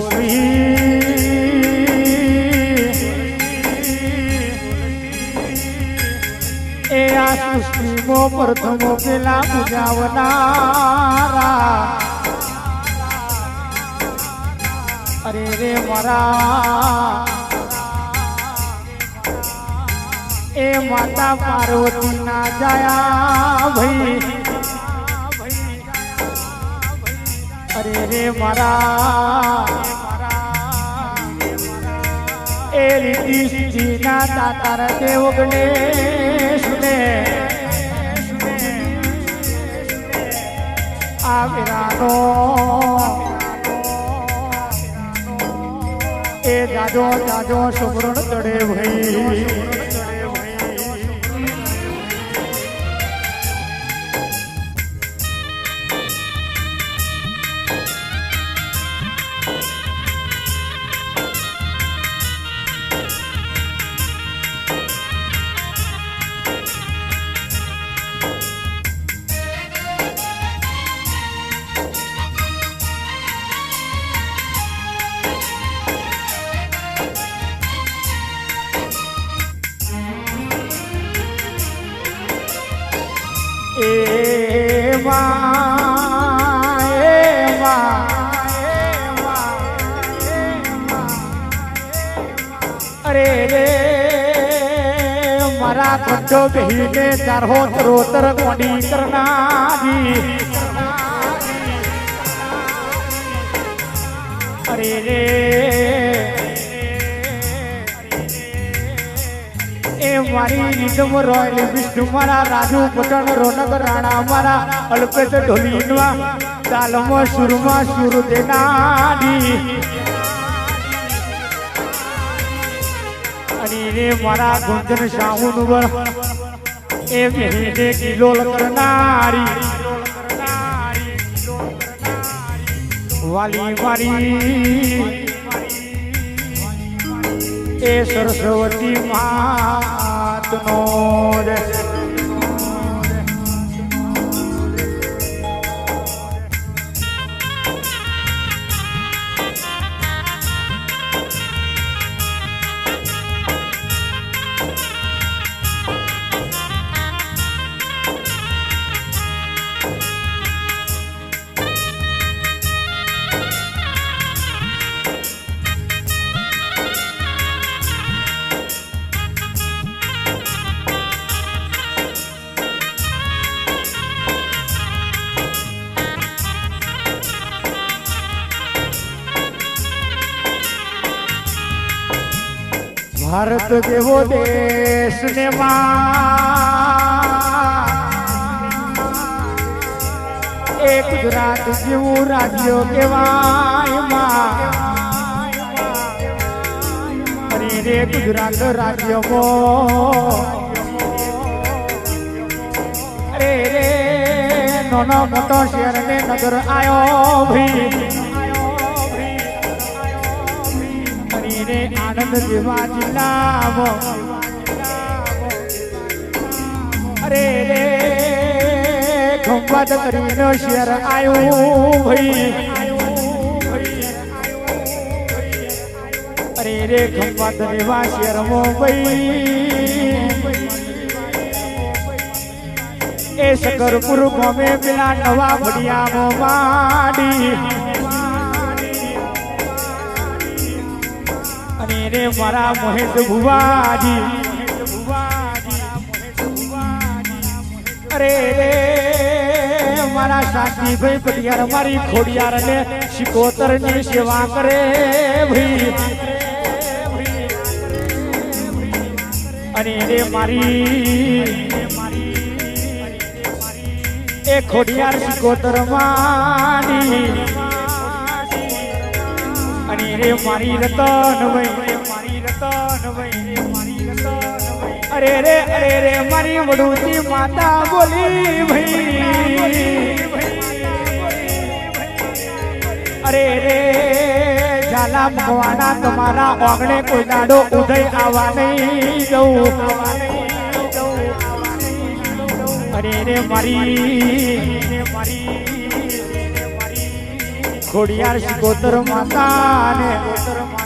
શ્રી એ આ સૃષ્ટિમાં પ્રથમો પેલા પૂજાવનારા અરે રે મારા. એ માતા પાર્વતી ના જયા ભાઈ. અરે રે મારા. એ રીતિ સિદ્ધિના દાતાર દેવ ગણેશ ને આ એ જાજો જાજો સુમરણ તડે ભાઈ મારા ખંડો બહીને ચારો ચરોતર કોડી કરનારી? અરે રે મારી નિગમ રોયલ વિષ્ણુ મારા રાજુ પટણ રોનક, રાણા, મારા, અલ્પેશ ઢોલીનવા તાલમાં, સુરમાં સુર દેનાડી અને મારા ગુંજન શાહુન કરનારી વાલી મારી સરસ્વતી માતનો જય ભારત જેવો દેશ ને એ ગુજરાત જેવું રાજ્ય કેવાય અરે રે ગુજરાત રાજ્યમાં અરે રે, નાનો મોટો શહેર ને નગર આયો ભાઈ આનંદ જેવા જિલ્લાવો અરે રે ખંભાત કરીને શેર આવ્યું ભાઈ. અરે રે ખંભાત જેવા શહેરમાં ભાઈ. એ શકરપુર ગમે પેલા નવા ભડિયામાં માડી. અને રે મારા મહેશ ભુવાજી. અરે રે મારા શાંતિભાઈ પટિયાર, મારી ખોડિયાર ને શિકોતરની સેવા કરે ભાઈ. અને રે મારી, એ ખોડિયાર શિકોતર માની. રે મારી રતન ભાઈ અરે રે અરે રે, મારી વડુતી માતા બોલી ભાઈ. અરે રે, ઝાલા ભગવાના તમારા ઓગણે કોઈ દાડો ઉદય આવા નહીં જવું. અરે રે મારી. ખોડિયાર શિકોતર માતા ને માતા ને